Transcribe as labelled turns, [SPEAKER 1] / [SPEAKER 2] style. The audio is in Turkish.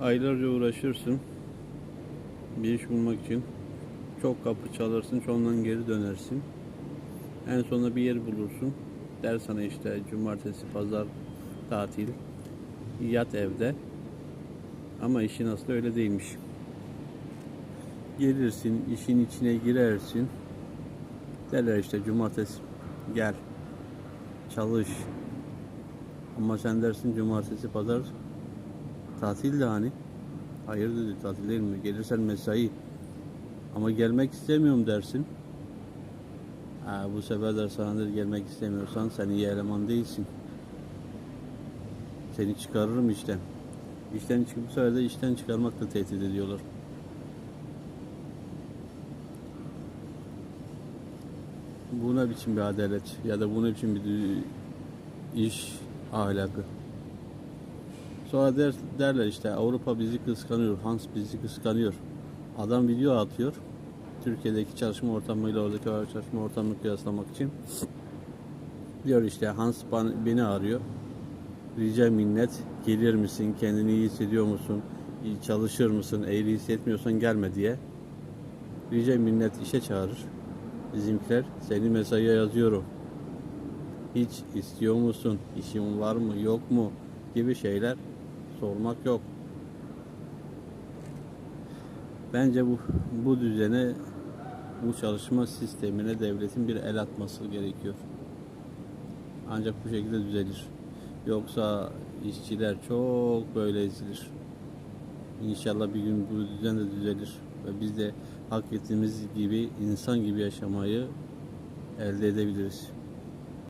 [SPEAKER 1] Aylarca uğraşırsın bir iş bulmak için. Çok kapı çalarsın, çoğundan geri dönersin. En sonunda bir yer bulursun. Der sana işte cumartesi, pazar tatil, yat evde. Ama işin aslı öyle değilmiş. Gelirsin, işin içine girersin. Derler işte cumartesi gel, çalış. Ama sen dersin cumartesi, pazar tatil de hani. Hayır dedi tatil değil mi? Gelirsen mesai. Ama gelmek istemiyorum dersin. Ha, bu sefer der sana gelmek istemiyorsan sen iyi eleman değilsin. Seni çıkarırım işten. İşten çıkıp bu sefer de işten çıkarmakla tehdit ediyorlar. Bu ne biçim bir adalet ya da bu ne biçim bir iş ahlakı. Sonra der, derler işte Avrupa bizi kıskanıyor, Hans bizi kıskanıyor. Adam video atıyor. Türkiye'deki çalışma ortamıyla oradaki çalışma ortamını kıyaslamak için. Diyor işte Hans beni arıyor. Rica minnet gelir misin, kendini iyi hissediyor musun, iyi çalışır mısın, eğer iyi hissetmiyorsan gelme diye. Rica minnet işe çağırır. Bizimkiler seni mesaiye yazıyorum. Hiç istiyor musun, işin var mı, yok mu gibi şeyler sormak yok. Bence bu bu düzene, bu çalışma sistemine devletin bir el atması gerekiyor. Ancak bu şekilde düzelir. Yoksa işçiler çok böyle ezilir. İnşallah bir gün bu düzen de düzelir ve biz de hak ettiğimiz gibi insan gibi yaşamayı elde edebiliriz.